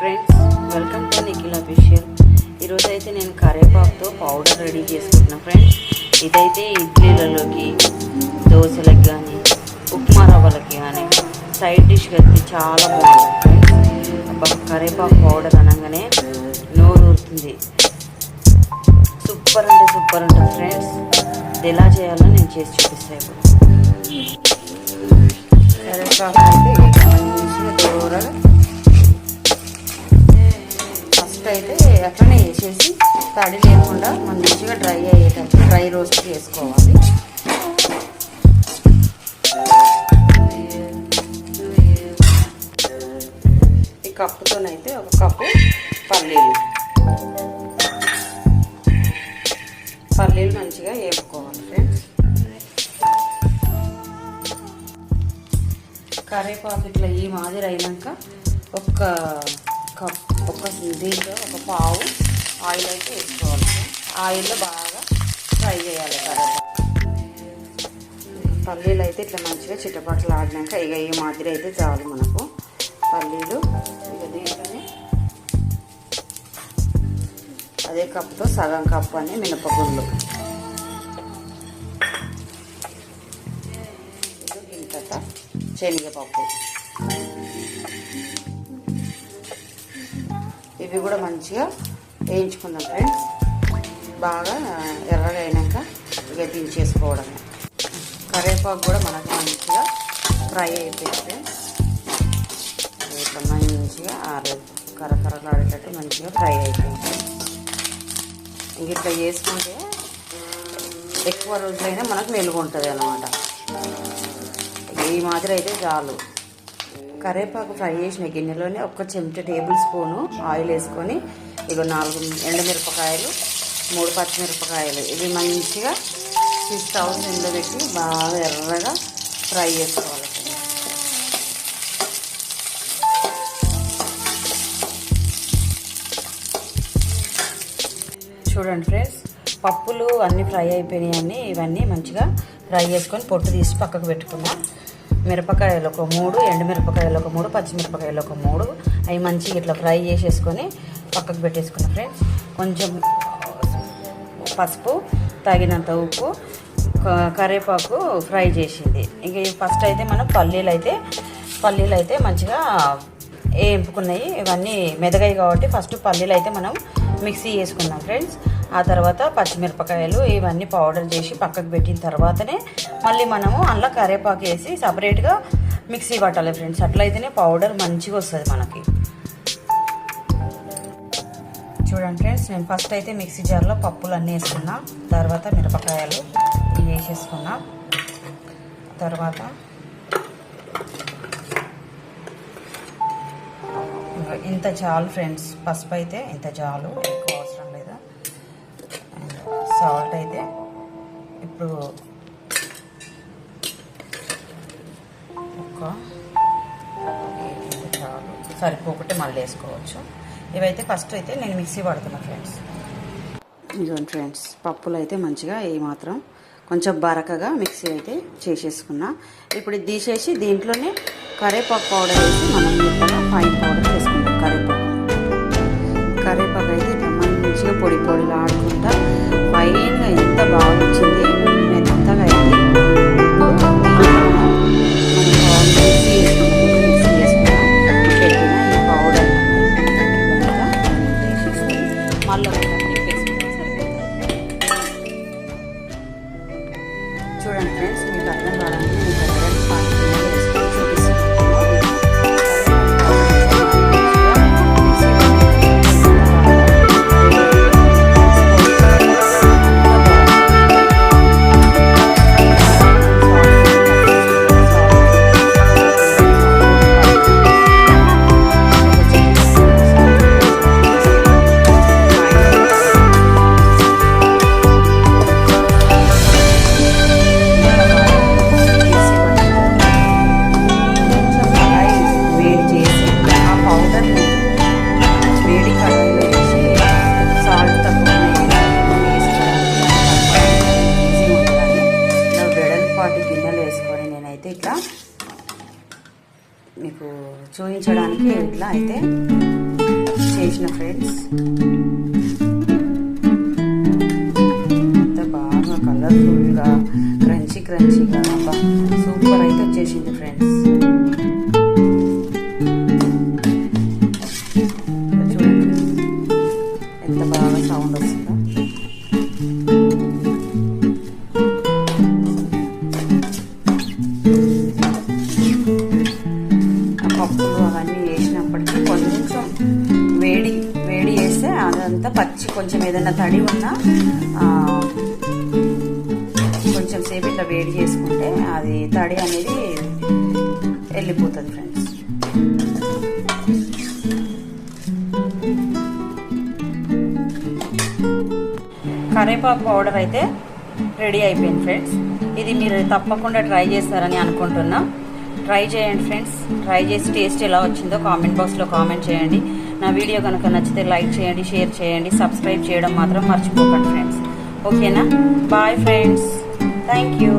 Friends welcome to Nikhil official ఈరోజు అయితే నేను కరేపాకుతో పౌడర్ రెడీ చేసుకుంటున్నా ఫ్రెండ్స్ ఇదైతే ఇడ్లీలలోకి దోశలకు కానీ ఉప్మా రవ్వలకి కానీ సైడ్ డిష్గా అయితే చాలా బాగుంటుంది ఫ్రెండ్స్ అబ్బా కరేపాకు పౌడర్ అనగానే నోరు ఊరుతుంది. సూపర్ అంటే సూపర్ ఉంటుంది ఫ్రెండ్స్ ఇది ఎలా చేయాలో నేను చేసి చూపిస్తాను ఇప్పుడు. కరేపాకు అయితే మంచిగా అయితే అట్లనే వేసేసి తడి లేకుండా మంచిగా డ్రై అయ్యేటట్టు డ్రై రోస్ట్ చేసుకోవాలి. ఈ కప్పుతోనైతే ఒక కప్పు పల్లీలు. పల్లీలు మంచిగా వేపుకోవాలి ఫ్రెండ్స్. కరివేపాకు ఇట్లా ఈ మాదిరి అయినాక ఒక కప్ ఒక దీంట్లో ఒక పావు ఆయిల్ అయితే వేసుకోవాలి. ఆయిల్లో బాగా ఫ్రై చేయాలి తర్వాత. పల్లీలు అయితే ఇట్లా మంచిగా చిట్టపట్లు ఆడినాక ఇక ఈ మాదిరి అయితే చాలు మనకు. పల్లీలు ఇక దీంట్లోనే అదే కప్పుతో సగం కప్పు అని మినపగుళ్ళు ఇది శనగపప్పు. ఇవి కూడా మంచిగా వేయించుకుందాం ఫ్రెండ్స్. బాగా ఎర్రగా అయినాక ఇక దించేసుకోవడమే. కరివేపాకు కూడా మనకు మంచిగా ఫ్రై అయిపోయింది ఫ్రెండ్స్. ఇట్లా మంచిగా ఆరు కరకరలాడేటట్టు మంచిగా ఫ్రై అయిపోయింది ఇట్లా చేసుకుంటే ఎక్కువ రోజులైనా మనకు మెలుగు ఉంటుంది అన్నమాట. ఈ మాదిరి అయితే చాలు. కరివేపాకు ఫ్రై చేసిన గిన్నెలోనే ఒక చెంచా టేబుల్ స్పూను ఆయిల్ వేసుకొని ఇదిగో నాలుగు ఎండుమిరపకాయలు మూడు పచ్చిమిరపకాయలు. ఇవి మంచిగా ఈ స్టవ్ ఎండబెట్టి బాగా ఎర్రగా ఫ్రై చేసుకోవాలి. చూడండి ఫ్రెండ్స్ పప్పులు అన్నీ ఫ్రై అయిపోయినాయి అన్నీ ఇవన్నీ మంచిగా ఫ్రై చేసుకొని పొట్టు తీసి పక్కకు పెట్టుకున్నాం. మిరపకాయలు ఒక మూడు ఎండుమిరపకాయలు ఒక మూడు పచ్చిమిరపకాయలు ఒక మూడు. అవి మంచిగా ఇట్లా ఫ్రై చేసేసుకొని పక్కకు పెట్టేసుకున్నాం ఫ్రెండ్స్. కొంచెం పసుపు తగినంత ఉప్పు క- కరివేపాకు ఫ్రై చేసింది. ఇంక ఫస్ట్ అయితే మనం పల్లీలు అయితే పల్లీలు అయితే మంచిగా వేపుకున్నాయి ఇవన్నీ మెదగాయి కాబట్టి ఫస్ట్ పల్లీలు అయితే మనం మిక్సీ చేసుకున్నాం ఫ్రెండ్స్. ఆ తర్వాత పచ్చిమిరపకాయలు ఇవన్నీ పౌడర్ చేసి పక్కకు పెట్టిన తర్వాతనే మళ్ళీ మనము అందులో కరివేపాకు వేసి సపరేట్గా మిక్సీ పట్టాలి ఫ్రెండ్స్. అట్లయితేనే పౌడర్ మంచిగా వస్తుంది మనకి. చూడండి ఫ్రెండ్స్ నేను ఫస్ట్ అయితే మిక్సీ జార్లో పప్పులు అన్నీ వేసుకున్నా తర్వాత మిరపకాయలు వేసేసుకున్నా తర్వాత ఇంత చాలు ఫ్రెండ్స్ పసుపు అయితే ఇంత చాలు ఎక్కువ సాల్ట్ అయితే ఇప్పుడు ఒక చాలు. సరిపోకుంటే మళ్ళీ వేసుకోవచ్చు. ఇవైతే ఫస్ట్ అయితే నేను మిక్సీ పడుతున్నా ఫ్రెండ్స్ ఇదిగోండి ఫ్రెండ్స్ పప్పులు అయితే మంచిగా ఏ మాత్రం కొంచెం బరకగా మిక్సీ అయితే చేసేసుకున్నా. ఇప్పుడు ఇది తీసేసి దీంట్లోనే కరివేపాకు పౌడర్ వేసి మనం పైన ఫైన్ పౌడర్ వేసుకుంటాం కరివేపాకు కరేపాకు అయితే మంచిగా పొడి పొడిలా మళ్ళీ చూయించడానికి ఇట్లా అయితే చేసిన ఫ్రెండ్స్ పచ్చి కొంచెం ఏదైనా తడి ఉన్నా కొంచెం సేపు ఇట్లా వేడి చేసుకుంటే అది తడి అనేది వెళ్ళిపోతుంది ఫ్రెండ్స్ కరేపాకు పౌడర్ అయితే రెడీ అయిపోయింది ఫ్రెండ్స్ ఇది మీరు తప్పకుండా ట్రై చేస్తారని అనుకుంటున్నా. ట్రై చేయండి ఫ్రెండ్స్ ట్రై చేసి టేస్ట్ ఎలా వచ్చిందో కామెంట్ బాక్స్లో కామెంట్ చేయండి. నా వీడియో కనుక నచ్చితే లైక్ చేయండి షేర్ చేయండి సబ్స్క్రైబ్ చేయడం మాత్రం మర్చిపోకండి ఫ్రెండ్స్ ఓకేనా బాయ్ ఫ్రెండ్స్ థ్యాంక్ యూ